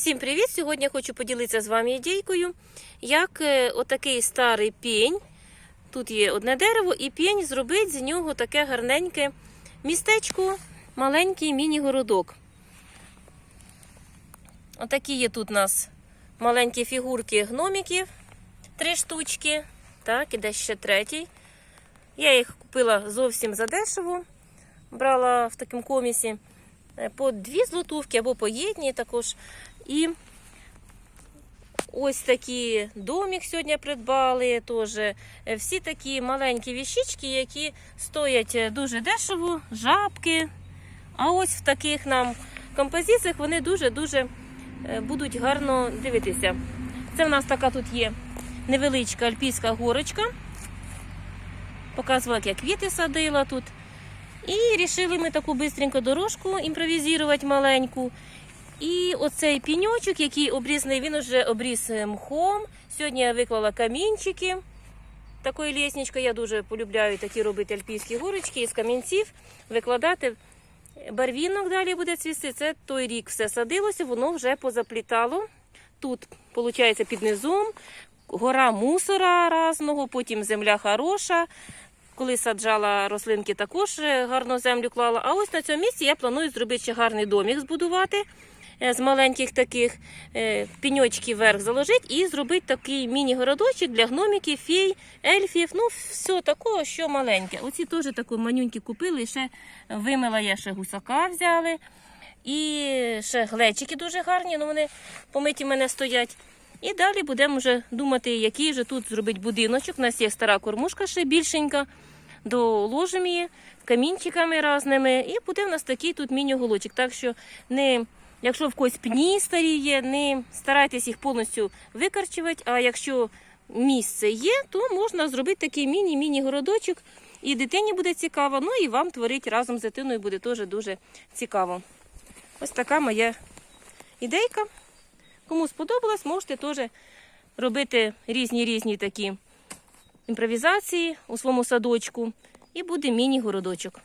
Всім привіт! Сьогодні я хочу поділитися з вами ідейкою, як е, отакий старий пінь, тут є одне дерево, і пінь зробить з нього таке гарненьке містечко, маленький міні-городок. Отакі є тут у нас маленькі фігурки гномиків, три штучки, так, іде ще третій. Я їх купила зовсім задешево, брала в такому комісі по дві злотувки або по єдній також. І ось такі домик сьогодні придбали. Теж Е, всі такі маленькі віщички, які стоять е, дуже дешево, жабки. А ось в таких нам композиціях вони дуже-дуже е, будуть гарно дивитися. Це в нас така тут є невеличка альпійська горочка. Показувала, як я квіти садила тут. І вирішили ми таку бистреньку дорожку імпровізувати маленьку. І оцей піньочок, який обрізаний, він вже обріз е, мхом. Сьогодні я виклала камінчики. Такою лісничкою я дуже полюбляю такі робити альпійські горочки із камінців, викладати. Барвінок далі буде цвісти. Це той рік все садилося, воно вже позаплітало. Тут, виходить, під низом гора мусора різного, потім земля хороша. Коли саджала рослинки, також е, гарно землю клала. А ось на цьому місці я планую зробити ще гарний домик збудувати е, з маленьких таких е, піньочків вверх заложити і зробити такий міні-городочок для гномиків, фей, ельфів. Ну, все такого, що маленьке. Оці теж такі манюнькі купили. Ще вимила я ще гусака взяли. І ще глечики дуже гарні, ну вони помиті в мене стоять. І далі будемо вже думати, який же тут зробити будиночок. У нас є стара кормушка ще більшенька. Доложимо її камінчиками різними. І буде в нас такий тут міні-голочок. Так що, не, якщо в когось пні старі є, не старайтесь їх повністю викарчувати. А якщо місце є, то можна зробити такий міні-міні-городочок. І дитині буде цікаво, ну і вам творити разом з дитиною буде теж дуже цікаво. Ось така моя ідейка. Кому сподобалось, можете теж робити різні різні такі імпровізації у своєму садочку. І буде міні-городочок.